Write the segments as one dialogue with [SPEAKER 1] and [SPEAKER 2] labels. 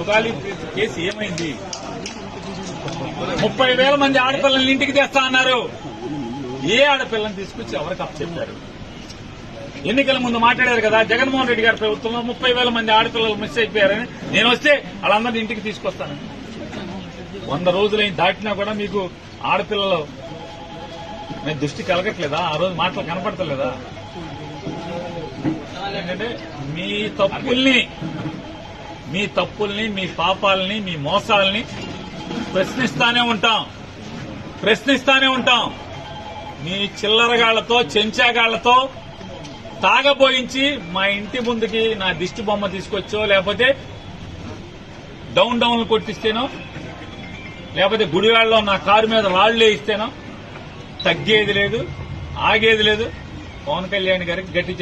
[SPEAKER 1] Sugali case ఏమైంది? ముప్పై వేల మంది ఆడపిల్లల్ని ఇంటికి తెస్తా అన్నారు. ఏ ఆడపిల్లని తీసుకొచ్చి ఎవరికి అప్పచెప్పారు? ఎన్నికల ముందు మాట్లాడారు కదా జగన్మోహన్ రెడ్డి గారి ప్రభుత్వంలో ముప్పై వేల మంది ఆడపిల్లలు మిస్ అయిపోయారని. నేను వస్తే వాళ్ళందరినీ ఇంటికి తీసుకొస్తాను. వంద రోజులైన దాటినా కూడా మీకు ఆడపిల్లలు నేను దృష్టి కలగట్లేదా? ఆ రోజు మాటలు కనపడతలేదా? ఏంటంటే మీ తప్పుల్ని మీ తప్పుల్ని మీ పాపాలని మీ మోసాలని ప్రశ్నిస్తానే ఉంటాం. ప్రశ్నిస్తానే ఉంటాం. మీ చిల్లరగాళ్ళతో చెంచాగాళ్ళతో తాగబోయించి మా ఇంటి ముందుకి నా దిష్టి బొమ్మ తీసుకొచ్చో లేకపోతే డౌన్ డౌన్లు కొట్టిస్తేనో లేకపోతే గుడివాళ్ళలో నా కారు మీద రాళ్ళు వేయిస్తేనో తగ్గేది లేదు ఆగేది లేదు. పవన్ కళ్యాణ్ గారికి గట్టి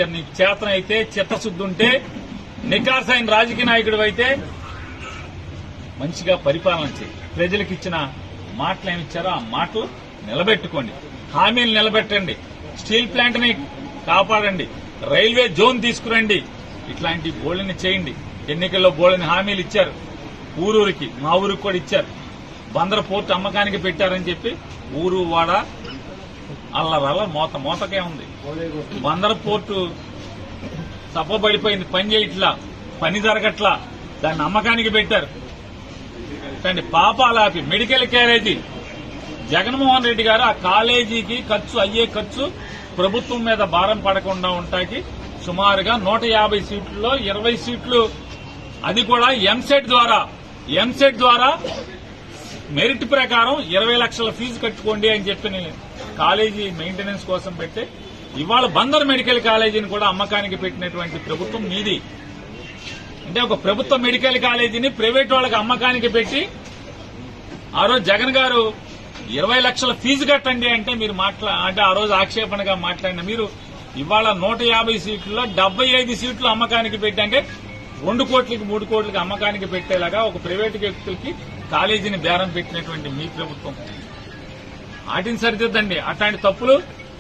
[SPEAKER 1] చేతనైతే చిత్తశుద్ధి ఉంటే నికార్సైన రాజకీయ నాయకుడు అయితే మంచిగా పరిపాలన చేయి. ప్రజలకు ఇచ్చిన మాటలు ఏమిచ్చారో ఆ మాటలు నిలబెట్టుకోండి. హామీలు నిలబెట్టండి. స్టీల్ ప్లాంట్ని కాపాడండి. రైల్వే జోన్ తీసుకురండి. ఇట్లాంటి బోళ్ళని చేయండి. ఎన్నికల్లో బోళ్ళని హామీలు ఇచ్చారు. ఊరూరికి మా ఊరికి కూడా ఇచ్చారు. బందర పోర్టు అమ్మకానికి పెట్టారని చెప్పి ఊరు వాడ అల్లరల్ల మోత మోతకే ఉంది. బందర పోర్టు తప్పబడిపోయింది పని చేయట్లా. పని జరగట్లా. దాన్ని అమ్మకానికి పెట్టారు. కానీ పాపాలాపి మెడికల్ క్యారేజీ. జగన్మోహన్ రెడ్డి గారు ఆ కాలేజీకి ఖర్చు అయ్యే ఖర్చు ప్రభుత్వం మీద భారం పడకుండా ఉంటాకి సుమారుగా నూట యాభై సీట్లలో ఇరవై సీట్లు. అది కూడా ఎంసెట్ ద్వారా. ఎంసెట్ ద్వారా మెరిట్ ప్రకారం ఇరవై లక్షల ఫీజు కట్టుకోండి అని చెప్పి కాలేజీ మెయింటెనెన్స్ కోసం పెట్టి ఇవాళ బందర్ మెడికల్ కాలేజీని కూడా అమ్మకానికి పెట్టినటువంటి ప్రభుత్వం మీది. అంటే ఒక ప్రభుత్వ మెడికల్ కాలేజీని ప్రైవేట్ వాళ్ళకి అమ్మకానికి పెట్టి ఆ రోజు జగన్ గారు ఇరవై లక్షల ఫీజు కట్టండి అంటే మీరు మాట్లా అంటే ఆ రోజు ఆక్షేపణగా మాట్లాడిన మీరు ఇవాళ నూట యాభై సీట్లలో డెబ్బై ఐదు సీట్లు అమ్మకానికి పెట్టి అంటే రెండు కోట్లకి మూడు కోట్లకి అమ్మకానికి పెట్టేలాగా ఒక ప్రైవేట్ వ్యక్తులకి కాలేజీని బేరం పెట్టినటువంటి మీ ప్రభుత్వం. వాటిని సరిదిద్దండి. అట్లాంటి తప్పులు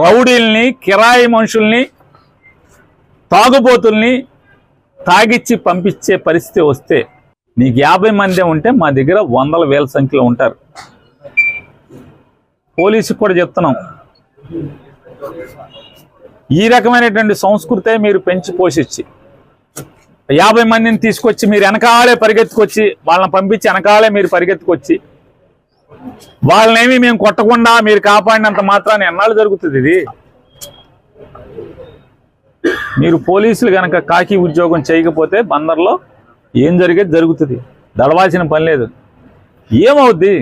[SPEAKER 1] రౌడీల్ని కిరాయి మనుషుల్ని తాగుబోతుల్ని తాగిచ్చి పంపించే పరిస్థితి వస్తే నీకు యాభై మందే ఉంటే మా దగ్గర వందల వేల సంఖ్యలో ఉంటారు. పోలీసుకు కూడా చెప్తున్నాం. ఈ రకమైనటువంటి సంస్కృతే మీరు పెంచి పోషించి యాభై మందిని తీసుకొచ్చి మీరు వెనకాలే పరిగెత్తుకొచ్చి వాళ్ళని పంపించి వెనకాలే మీరు పరిగెత్తుకొచ్చి వాళ్ళనేమి మేము కొట్టకుండా మీరు కాపాడినంత మాత్రాన్ని ఎన్నాళ్ళు జరుగుతుంది ఇది? మీరు పోలీసులు గనక కాకి ఉద్యోగం చేయకపోతే బందర్లో ఏం జరిగేది? జరుగుతుంది. దడవాల్సిన పని లేదు. ఏమవుద్ది?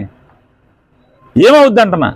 [SPEAKER 1] ఏమవుద్ది అంటున్నా?